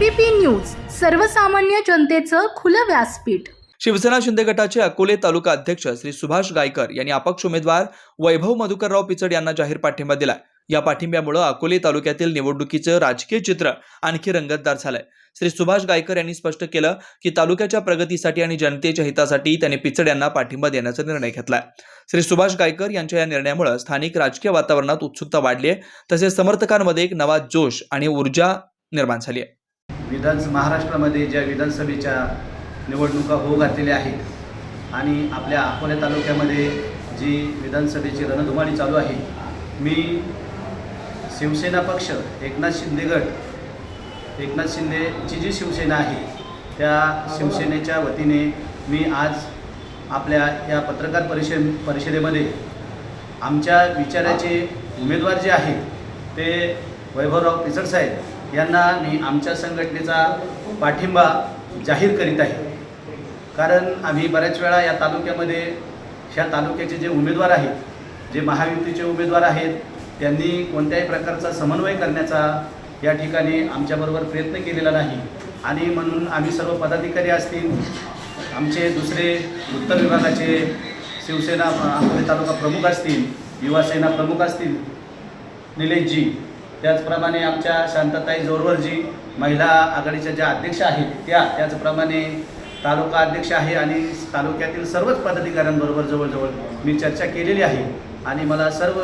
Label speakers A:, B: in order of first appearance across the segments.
A: ABP news सर्वसामान्य जनतेचं खुलं व्यासपीठ.
B: शिवसेना शिंदे गटाचे अकोले तालुका अध्यक्ष श्री सुभाष गायकर यांनी अपक्ष उमेदवार वैभव मधुकरराव पिचड यांना जाहीर पाठिंबा दिला या पाठिंब्यामुळे अकोले तालुक्यातील निवडणुकीचं राजकीय चित्र आणखी रंगतदार झालंय. श्री सुभाष गायकर यांनी स्पष्ट केलं की तालुक्याच्या प्रगतीसाठी आणि जनतेच्या हितासाठी त्यांनी पिचड यांना पाठिंबा देण्याचा निर्णय घेतलाय. श्री सुभाष गायकर यांच्या या निर्णयामुळे स्थानिक राजकीय वातावरणात उत्सुकता वाढली आहे तसेच समर्थकांमध्ये एक नवा जोश आणि ऊर्जा निर्माण झाली आहे
C: विधान महाराष्ट्रामध्ये ज्या विधानसभेच्या निवडणुका होऊ घातलेल्या आहेत आणि आपल्या अकोला तालुक्यामध्ये जी विधानसभेची रणधुमाळी चालू आहे मी शिवसेना पक्ष एकनाथ शिंदे गट एकनाथ शिंदेची जी शिवसेना आहे त्या शिवसेनेच्या वतीने मी आज आपल्या या पत्रकार परिषद परिषदेमध्ये आमच्या विचाराचे उमेदवार जे आहेत ते वैभवराव पिचड साहेब यांना मी आमच्या संघटनेचा पाठिंबा जाहीर करीत आहे. कारण आम्ही बऱ्याच वेळा या तालुक्यामध्ये ह्या तालुक्याचे जे उमेदवार आहेत जे महायुतीचे उमेदवार आहेत त्यांनी कोणत्याही प्रकारचा समन्वय करण्याचा या ठिकाणी आमच्याबरोबर प्रयत्न केलेला नाही. आणि म्हणून आम्ही सर्व पदाधिकारी असतील आमचे दुसरे उत्तर विभागाचे शिवसेना तालुका प्रमुख असतील युवासेना प्रमुख असतील निलेशजी त्याचप्रमाणे आमच्या शांतताई जोरवरजी महिला आघाडीच्या ज्या अध्यक्ष आहेत त्या त्याचप्रमाणे तालुका अध्यक्ष आहे आणि तालुक्यातील सर्वच पदाधिकाऱ्यांबरोबर जवळजवळ मी चर्चा केलेली आहे. आणि मला सर्व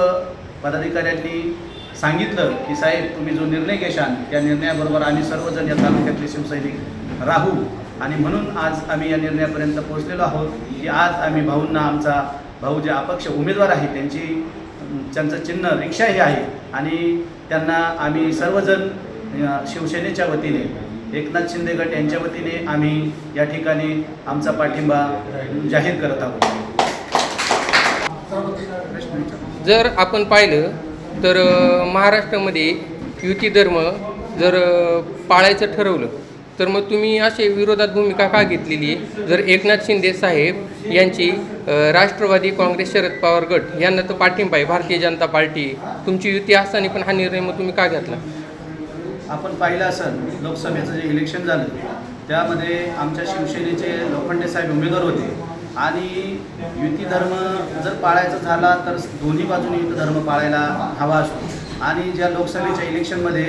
C: पदाधिकाऱ्यांनी सांगितलं की साहेब तुम्ही जो निर्णय घेशाल त्या निर्णयाबरोबर आम्ही सर्वजण या तालुक्यातले शिवसैनिक राहू. आणि म्हणून आज आम्ही या निर्णयापर्यंत पोहोचलेलो आहोत की आज आम्ही भाऊंना आमचा भाऊ जे अपक्ष उमेदवार आहे त्यांची त्यांचं चिन्ह रिक्षा हे आहे आणि त्यांना आम्ही सर्वजण शिवसेनेच्या वतीने एकनाथ शिंदे गट यांच्या वतीने आम्ही या ठिकाणी आमचा पाठिंबा जाहीर करत आहोत.
D: जर आपण पाहिलं तर महाराष्ट्रामध्ये युती धर्म जर पाळायचं ठरवलं तर मग तुम्ही असे विरोधात भूमिका का घेतलेली आहे? जर एकनाथ शिंदे साहेब यांची राष्ट्रवादी काँग्रेस शरद पवार गट यांना तर पाठिंबा आहे भारतीय जनता पार्टी. तुमची युती असताना पण हा निर्णय मग तुम्ही का घेतला?
C: आपण पाहिलं असेल लोकसभेचं जे इलेक्शन झालं त्यामध्ये आमच्या शिवसेनेचे लोखंडे साहेब उमेदवार होते. आणि युती धर्म जर पाळायचा झाला तर दोन्ही बाजूने युती धर्म पाळायला हवा असतो. आणि ज्या लोकसभेच्या इलेक्शनमध्ये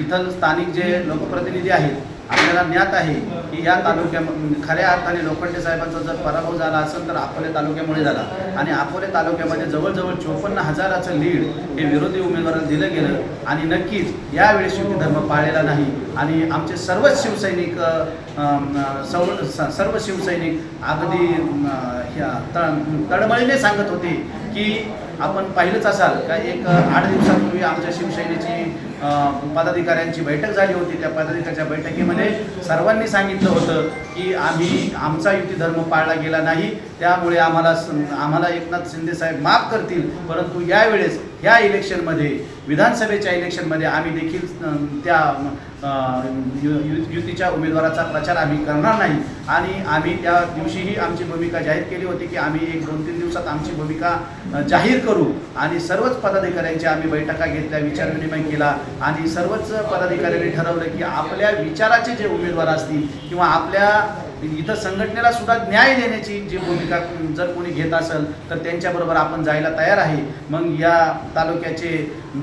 C: इथं स्थानिक जे लोकप्रतिनिधी आहेत आपल्याला ज्ञात आहे की या तालुक्या खऱ्या अर्थाने लोखंडे साहेबांचा जर पराभव झाला असेल तर अकोले तालुक्यामुळे झाला. आणि अकोले तालुक्यामध्ये जवळजवळ चोपन्न हजाराचं लीड हे विरोधी उमेदवाराला दिलं गेलं आणि नक्कीच यावेळेस युती धर्म पाळलेला नाही. आणि आमचे सर्वच शिवसैनिक सौ सर्व शिवसैनिक अगदी ह्या तळमळीने सांगत होते की आपण पाहिलंच असाल का एक आठ दिवसापूर्वी आमच्या शिवसेनेची पदाधिकाऱ्यांची बैठक झाली होती. त्या पदाधिकाऱ्याच्या बैठकीमध्ये सर्वांनी सांगितलं होतं की आम्ही आमचा युती धर्म पाळला गेला नाही. त्यामुळे आम्हाला आम्हाला एकनाथ शिंदे साहेब माफ करतील. परंतु यावेळेस ह्या इलेक्शनमध्ये विधानसभेच्या इलेक्शनमध्ये आम्ही देखील त्या यु- युतीच्या उमेदवाराचा प्रचार आम्ही करणार नाही. आणि आम्ही त्या दिवशीही आमची भूमिका जाहीर केली होती की आम्ही एक दोन तीन दिवसात आमची भूमिका जाहीर करू. आणि सर्वच पदाधिकाऱ्यांची आम्ही बैठका घेतल्या विचारविनिमय केला. आणि सर्वच पदाधिकाऱ्यांनी ठरवलं की आपल्या विचाराचे जे उमेदवार असतील किंवा आपल्या इथं संघटनेला सुद्धा न्याय देण्याची जी भूमिका जर कोणी घेत असेल तर त्यांच्याबरोबर आपण जायला तयार आहे. मग या तालुक्याचे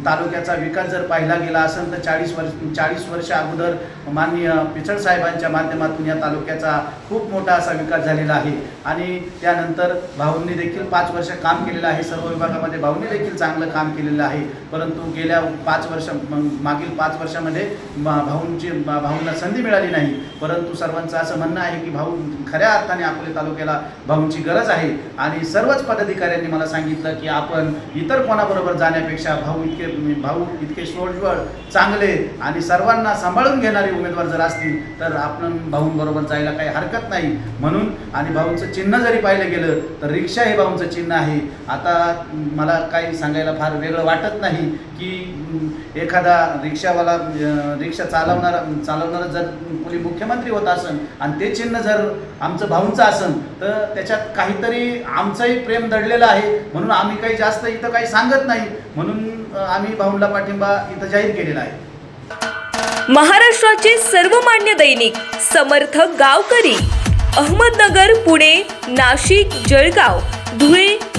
C: तालुक्याचा विकास जर पाहिला गेला असेल तर चाळीस वर्ष चाळीस वर्ष अगोदर माननीय पिचड साहेबांच्या माध्यमातून या तालुक्याचा खूप मोठा असा विकास झालेला आहे. आणि त्यानंतर भाऊंनी देखील पाच वर्ष काम केलेलं आहे. सर्व विभागामध्ये भाऊंनी देखील चांगलं काम केलेलं आहे. परंतु गेल्या पाच वर्ष मागील पाच वर्षामध्ये भाऊंची भाऊंना संधी मिळाली नाही. परंतु सर्वांचं असं म्हणणं आहे की भाऊ खऱ्या अर्थाने अकोले तालुक्याला भाऊंची गरज आहे. आणि सर्वच पदाधिकाऱ्यांनी मला सांगितलं की आपण इतर कोणाबरोबर जाण्यापेक्षा भाऊ इतके भाऊ इतके सोडवळ चांगले आणि सर्वांना सांभाळून घेणारे उमेदवार जर असतील तर आपण भाऊंबरोबर जायला काही हरकत नाही. म्हणून आणि भाऊंचं चिन्ह जरी पाहिलं गेलं तर रिक्षा हे भाऊंचं चिन्ह आहे. आता मला काही सांगायला फार वेगळं वाटत नाही की एखादा रिक्षावाला रिक्षा चालवणारा चालवणारा जर कोणी मुख्यमंत्री होत असन आणि ते चिन्ह जर आमचं भाऊंचं असन तर त्याच्यात काहीतरी आमचंही प्रेम दडलेलं आहे. म्हणून आम्ही काही जास्त इथं काही सांगत नाही. म्हणून आम्ही भाऊंला पाठिंबा इथं जाहीर केलेला आहे.
E: महाराष्ट्राचे सर्वमान्य दैनिक समर्थ गावकरी अहमदनगर पुणे नाशिक जळगाव धुळे